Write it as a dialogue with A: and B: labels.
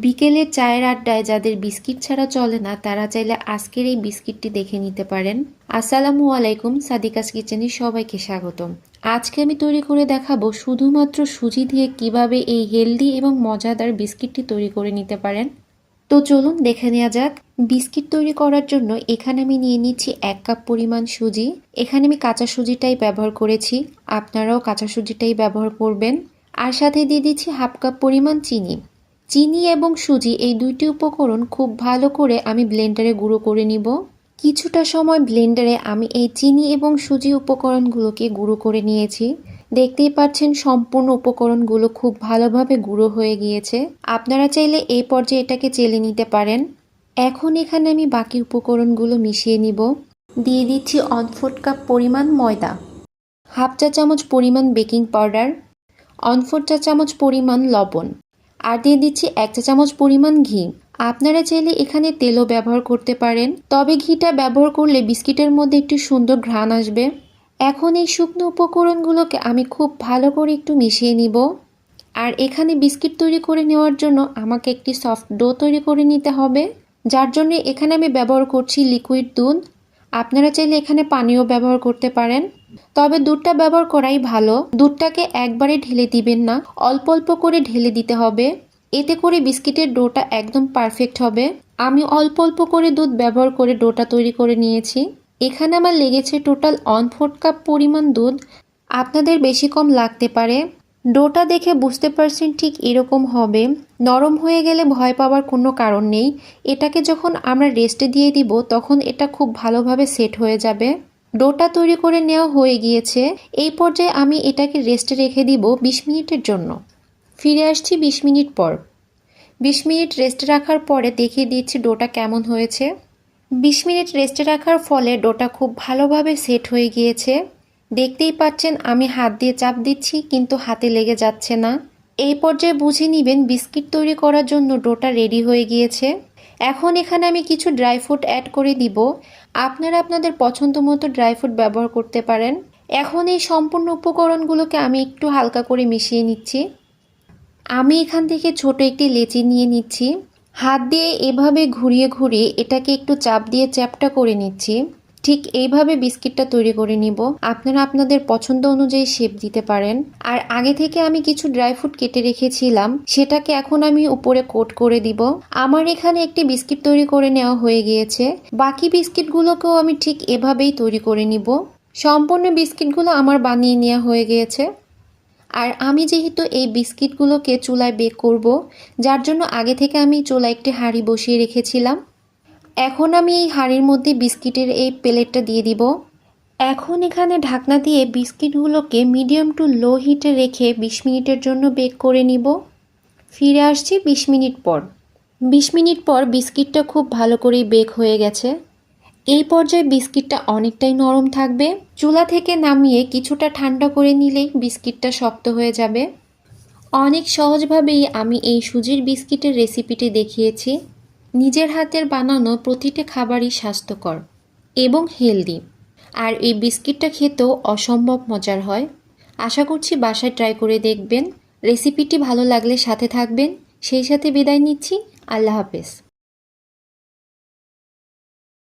A: বিকেলের চায়ের আড্ডায় যাদের বিস্কিট ছাড়া চলে না, তারা চাইলে আজকের এই বিস্কিটটি দেখে নিতে পারেন। আসসালামু আলাইকুম, সাদিকাস কিচেনে সবাইকে স্বাগতম। আজকে আমি তৈরি করে দেখাবো শুধুমাত্র সুজি দিয়ে কীভাবে এই হেলদি এবং মজাদার বিস্কিটটি তৈরি করে নিতে পারেন। তো চলুন দেখে নেওয়া যাক। বিস্কিট তৈরি করার জন্য এখানে আমি নিয়ে নিচ্ছি এক কাপ পরিমাণ সুজি। এখানে আমি কাঁচা সুজিটাই ব্যবহার করেছি। আপনারাও কাঁচা সুজিটাই ব্যবহার করবেন। আর সাথে দিয়ে দিচ্ছি হাফ কাপ পরিমাণ চিনি। চিনি এবং সুজি এই দুইটি উপকরণ খুব ভালো করে আমি ব্লেন্ডারে গুঁড়ো করে নিব। কিছুটা সময় ব্লেন্ডারে আমি এই চিনি এবং সুজি উপকরণগুলোকে গুঁড়ো করে নিয়েছি। দেখতেই পাচ্ছেন সম্পূর্ণ উপকরণগুলো খুব ভালোভাবে গুঁড়ো হয়ে গিয়েছে। আপনারা চাইলে এই পর্যায়ে এটাকে চেলে নিতে পারেন। এখন এখানে আমি বাকি উপকরণগুলো মিশিয়ে নিব। দিয়ে দিচ্ছি অন ফোর্থ কাপ পরিমাণ ময়দা। হাফ চা চামচ পরিমাণ বেকিং পাউডার। অন ফোর চা চামচ পরিমাণ লবণ। আর দিয়ে দিচ্ছি এক চা চামচ পরিমাণ ঘি। আপনারা চাইলে এখানে তেলও ব্যবহার করতে পারেন। তবে ঘিটা ব্যবহার করলে বিস্কিটের মধ্যে একটি সুন্দর ঘ্রাণ আসবে। এখন এই শুকনো উপকরণগুলোকে আমি খুব ভালো করে একটু মিশিয়ে নিব। আর এখানে বিস্কিট তৈরি করে নেওয়ার জন্য আমাকে একটি সফট ডো তৈরি করে নিতে হবে। যার জন্য এখানে আমি ব্যবহার করছি লিকুইড দুধ। আপনারা চাইলে এখানে পানিও ব্যবহার করতে পারেন। তবে দুধটা ব্যবহার করাই ভালো। দুধটাকে একবারে ঢেলে দিবেন না। অল্প অল্প করে ঢেলে দিতে হবে। এতে করে বিস্কিটের ডোটা একদম পারফেক্ট হবে। আমি অল্প অল্প করে দুধ ব্যবহার করে ডোটা তৈরি করে নিয়েছি। এখানে আমার লেগেছে টোটাল অন ফোর্থ কাপ পরিমাণ দুধ। আপনাদের বেশি কম লাগতে পারে। ডোটা দেখে বুঝতে পারছেন ঠিক এরকম হবে। নরম হয়ে গেলে ভয় পাওয়ার কোনো কারণ নেই। এটাকে যখন আমরা রেস্টে দিয়ে দিব, তখন এটা খুব ভালোভাবে সেট হয়ে যাবে। ডোটা তৈরি করে নেওয়া হয়ে গিয়েছে। এই পর্যায়ে আমি এটাকে রেস্টে রেখে দিব বিশ মিনিটের জন্য। ফিরে আসছি বিশ মিনিট পর। বিশ মিনিট রেস্টে রাখার পরে দেখিয়ে দিচ্ছি ডোটা কেমন হয়েছে। বিশ মিনিট রেস্টে রাখার ফলে ডোটা খুব ভালোভাবে সেট হয়ে গিয়েছে। দেখতেই পাচ্ছেন, আমি হাত দিয়ে চাপ দিচ্ছি, কিন্তু হাতে লেগে যাচ্ছে না। এই পর্যায়ে বুঝে নেবেন, বিস্কিট তৈরি করার জন্য ডোটা রেডি হয়ে গিয়েছে। এখন এখানে আমি কিছু ড্রাই ফ্রুট অ্যাড করে দিব। আপনারা আপনাদের পছন্দ মতো ড্রাই ফ্রুট ব্যবহার করতে পারেন। এখন এই সম্পূর্ণ উপকরণগুলোকে আমি একটু হালকা করে মিশিয়ে নিচ্ছি। আমি এখান থেকে ছোট একটি লেচি নিয়ে নিচ্ছি। হাত দিয়ে এভাবে ঘুরিয়ে ঘুরিয়ে এটাকে একটু চাপ দিয়ে চ্যাপটা করে নিচ্ছি। ঠিক এইভাবে বিস্কিটটা তৈরি করে নিব। আপনারা আপনাদের পছন্দ অনুযায়ী শেপ দিতে পারেন। আর আগে থেকে আমি কিছু ড্রাই ফ্রুট কেটে রেখেছিলাম, সেটাকে এখন আমি উপরে কোট করে দিব। আমার এখানে একটি বিস্কিট তৈরি করে নেওয়া হয়ে গিয়েছে। বাকি বিস্কিটগুলোকেও আমি ঠিক এভাবেই তৈরি করে নিব। সম্পূর্ণ বিস্কিটগুলো আমার বানিয়ে নেওয়া হয়ে গিয়েছে। আর আমি যেহেতু এই বিস্কিটগুলোকে চুলায় বেক করব, যার জন্য আগে থেকে আমি চুলায় একটি হাঁড়ি বসিয়ে রেখেছিলাম। এখন আমি এই হাঁড়ির মধ্যে বিস্কিটের এই প্লেটটা দিয়ে দিব। এখন এখানে ঢাকনা দিয়ে বিস্কিটগুলোকে মিডিয়াম টু লো হিটে রেখে বিশ মিনিটের জন্য বেক করে নিব। ফিরে আসছি বিশ মিনিট পর। বিশ মিনিট পর বিস্কিটটা খুব ভালো করেই বেক হয়ে গেছে। এই পর্যায়ে বিস্কিটটা অনেকটাই নরম থাকবে। চুলা থেকে নামিয়ে কিছুটা ঠান্ডা করে নিলেই বিস্কিটটা শক্ত হয়ে যাবে। অনেক সহজভাবেই আমি এই সুজির বিস্কিটের রেসিপিটি দেখিয়েছি। নিজের হাতের বানানো প্রতিটি খাবারই স্বাস্থ্যকর এবং হেলদি। আর এই বিস্কিটটা খেতেও অসম্ভব মজার হয়। আশা করছি বাসায় ট্রাই করে দেখবেন। রেসিপিটি ভালো লাগলে সাথে থাকবেন। সেই সাথে বিদায় নিচ্ছি। আল্লাহ হাফেজ।